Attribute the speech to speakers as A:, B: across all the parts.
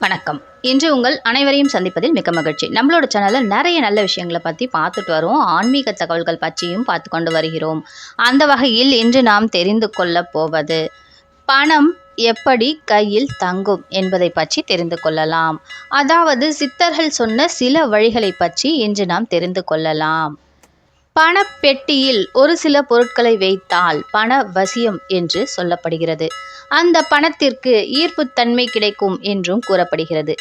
A: வணக்கம். இன்று உங்கள் அனைவரையும் சந்திப்பதில் மிக்க மகிழ்ச்சி. நம்மளோட சேனலில் நிறைய நல்ல விஷயங்களை பற்றி பார்த்துட்டு வரோம் ஆன்மீக தகவல்கள் பற்றியும் பார்த்து கொண்டு வருகிறோம். அந்த வகையில் இன்று நாம் தெரிந்து கொள்ளப் போவது பணம் எப்படி கையில் தங்கும் என்பதை பற்றி தெரிந்து கொள்ளலாம். அதாவது சித்தர்கள் சொன்ன சில வழிகளை பற்றி இன்று நாம் தெரிந்து கொள்ளலாம். பணப்பெட்டியில் ஒரு சில பொருட்களை வைத்தால் பண வசியம் என்று சொல்லப்படுகிறது. அந்த பணத்திற்கு ஈர்ப்புத்தன்மை கிடைக்கும் என்றும் கூறப்படுகிறது.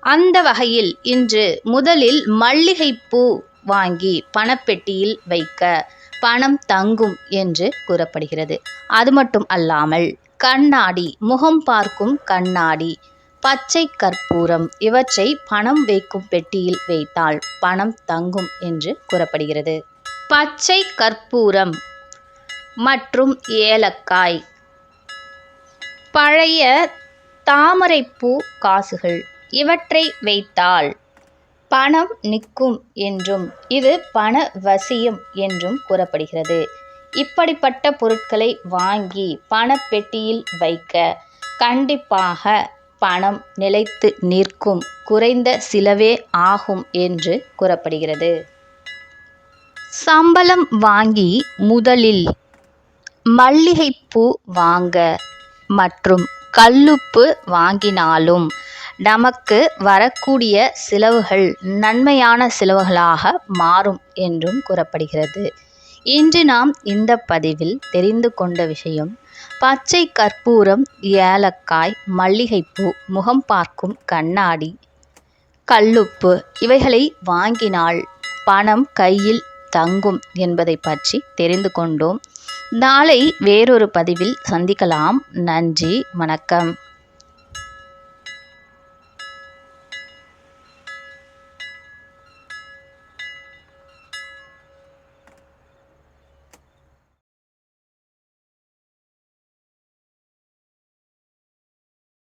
A: அந்த வகையில் இன்று முதலில் மல்லிகைப்பூ வாங்கி பணப்பெட்டியில் வைக்க பணம் தங்கும் என்று கூறப்படுகிறது. அது மட்டும் அல்லாமல் கண்ணாடி முகம் பார்க்கும் கண்ணாடி பச்சை கற்பூரம் இவற்றை பணம் வைக்கும் பெட்டியில் வைத்தால் பணம் தங்கும் என்று கூறப்படுகிறது. பச்சை கற்பூரம் மற்றும் ஏலக்காய் பழைய தாமரைப்பூ காசுகள் இவற்றை வைத்தால் பணம் நிற்கும் என்றும் இது பண வசியம் என்றும் கூறப்படுகிறது. இப்படிப்பட்ட பொருட்களை வாங்கி பணப்பெட்டியில் வைக்க கண்டிப்பாக பணம் நிலைத்து நிற்கும் குறைந்த சிலவே ஆகும் என்று கூறப்படுகிறது. சம்பளம் வாங்கி முதலில் மல்லிகைப்பூ வாங்க மற்றும் கல்லுப்பு வாங்கினாலும் நமக்கு வரக்கூடிய செலவுகள் நன்மையான செலவுகளாக மாறும் என்றும் கூறப்படுகிறது. இன்று நாம் இந்த பதிவில் தெரிந்து கொண்ட விஷயம் பச்சை கற்பூரம் ஏலக்காய் மல்லிகைப்பூ முகம் பார்க்கும் கண்ணாடி கல்லுப்பு இவைகளை வாங்கினால் பணம் கையில் தங்கும் என்பதை பற்றி தெரிந்து கொண்டோம். நாளை வேறொரு பதிவில் சந்திக்கலாம். நன்றி வணக்கம்.